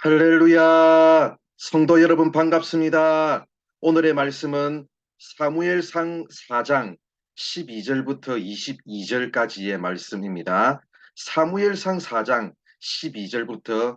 할렐루야! 성도 여러분 반갑습니다. 오늘의 말씀은 사무엘상 4장 12절부터 22절까지의 말씀입니다. 사무엘상 4장 12절부터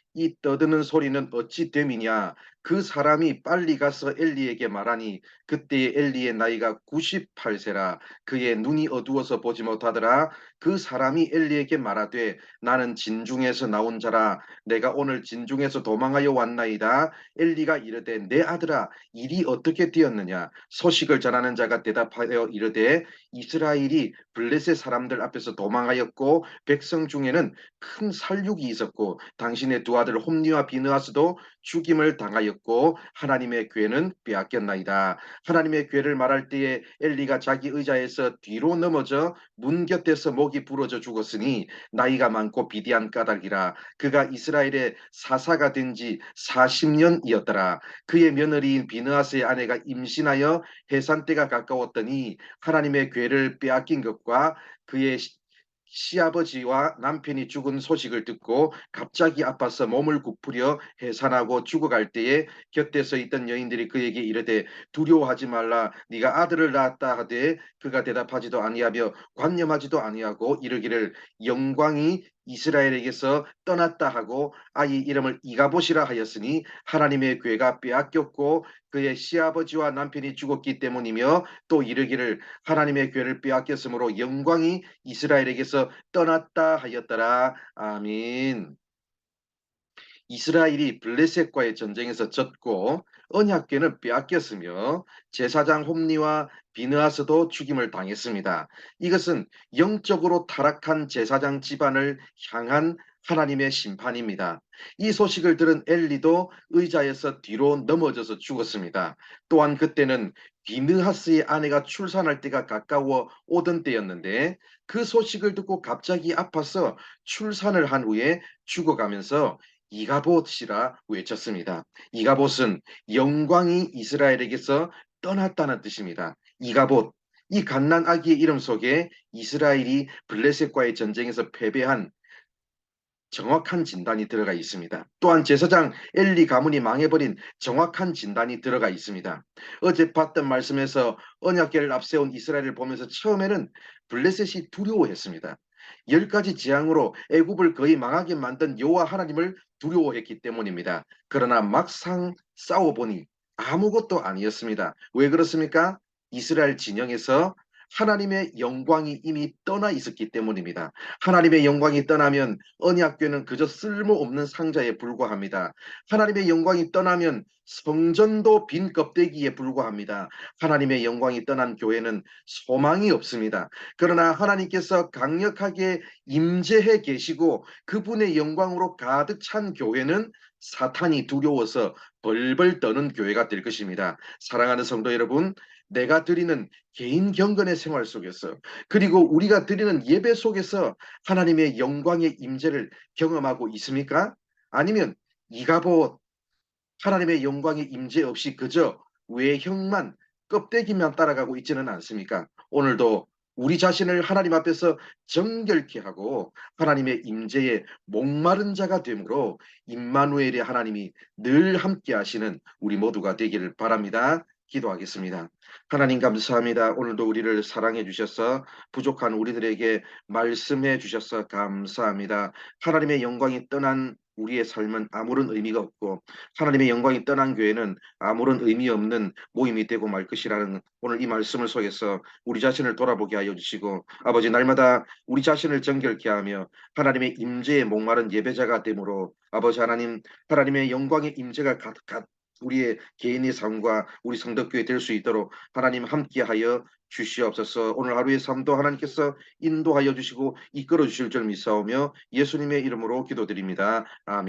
이 떠드는 소리는 어찌 됨이냐? 그 사람이 빨리 가서 엘리에게 말하니 그때의 엘리의 나이가 98세라. 그의 눈이 어두워서 보지 못하더라. 그 사람이 엘리에게 말하되 나는 진중에서 나온 자라. 내가 오늘 진중에서 도망하여 왔나이다. 엘리가 이르되 내 아들아 일이 어떻게 되었느냐? 소식을 전하는 자가 대답하여 이르되 이스라엘이 블레셋 사람들 앞에서 도망하였고 백성 중에는 큰 살육이 있었고 당신의 두 아들 홈니와 비느하스도 죽임을 당하였고 하나님의 괴는 빼앗겼나이다. 하나님의 괴를 말할 때에 엘리가 자기 의자에서 뒤로 넘어져 문 곁에서 목이 부러져 죽었으니 나이가 많고 비디한 까닭이라 그가 이스라엘의 사사가 된 지 40년이었더라. 그의 며느리인 비느하스의 아내가 임신하여 해산 때가 가까웠더니 하나님의 괴를 빼앗긴 것과 그의 시아버지와 남편이 죽은 소식을 듣고 갑자기 아파서 몸을 굽으려 해산하고 죽어갈 때에 곁에 서 있던 여인들이 그에게 이르되 두려워하지 말라. 네가 아들을 낳았다 하되 그가 대답하지도 아니하며 관념하지도 아니하고 이르기를 영광이 이스라엘에게서 떠났다 하고 아이 이름을 이가봇이라 하였으니 하나님의 괴가 빼앗겼고 그의 시아버지와 남편이 죽었기 때문이며 또 이르기를 하나님의 괴를 빼앗겼으므로 영광이 이스라엘에게서 떠났다 하였더라. 아민. 이스라엘이 블레셋과의 전쟁에서 졌고 언약궤는 빼앗겼으며 제사장 홈니와 비느하스도 죽임을 당했습니다. 이것은 영적으로 타락한 제사장 집안을 향한 하나님의 심판입니다. 이 소식을 들은 엘리도 의자에서 뒤로 넘어져서 죽었습니다. 또한 그때는 비느하스의 아내가 출산할 때가 가까워 오던 때였는데 그 소식을 듣고 갑자기 아파서 출산을 한 후에 죽어가면서 이가봇이라 외쳤습니다. 이가봇은 영광이 이스라엘에게서 떠났다는 뜻입니다. 이가봇, 이 갓난 아기의 이름 속에 이스라엘이 블레셋과의 전쟁에서 패배한 정확한 진단이 들어가 있습니다. 또한 제사장 엘리 가문이 망해버린 정확한 진단이 들어가 있습니다. 어제 봤던 말씀에서 언약계를 앞세운 이스라엘을 보면서 처음에는 블레셋이 두려워했습니다. 열 가지 재앙으로 애굽을 거의 망하게 만든 여호와 하나님을 두려워했기 때문입니다. 그러나 막상 싸워보니 아무것도 아니었습니다. 왜 그렇습니까? 이스라엘 진영에서 하나님의 영광이 이미 떠나 있었기 때문입니다. 하나님의 영광이 떠나면 언약궤는 그저 쓸모없는 상자에 불과합니다. 하나님의 영광이 떠나면 성전도 빈 껍데기에 불과합니다. 하나님의 영광이 떠난 교회는 소망이 없습니다. 그러나 하나님께서 강력하게 임재해 계시고 그분의 영광으로 가득 찬 교회는 사탄이 두려워서 벌벌 떠는 교회가 될 것입니다. 사랑하는 성도 여러분, 내가 드리는 개인 경건의 생활 속에서 그리고 우리가 드리는 예배 속에서 하나님의 영광의 임재를 경험하고 있습니까? 아니면 이가보 하나님의 영광의 임재 없이 그저 외형만 껍데기만 따라가고 있지는 않습니까? 오늘도 우리 자신을 하나님 앞에서 정결케 하고 하나님의 임재에 목마른 자가 되므로 임마누엘의 하나님이 늘 함께 하시는 우리 모두가 되기를 바랍니다. 기도하겠습니다. 하나님 감사합니다. 오늘도 우리를 사랑해 주셔서 부족한 우리들에게 말씀해 주셔서 감사합니다. 하나님의 영광이 떠난 우리의 삶은 아무런 의미가 없고 하나님의 영광이 떠난 교회는 아무런 의미 없는 모임이 되고 말 것이라는 오늘 이 말씀을 속에서 우리 자신을 돌아보게 하여 주시고 아버지 날마다 우리 자신을 정결케 하며 하나님의 임재에 목마른 예배자가 되므로 아버지 하나님 하나님의 영광의 임재가 가득한 우리의 개인의 삶과 우리 성덕교회 될 수 있도록 하나님 함께하여 주시옵소서 오늘 하루의 삶도 하나님께서 인도하여 주시고 이끌어 주실 줄 믿사오며 예수님의 이름으로 기도드립니다. 아멘.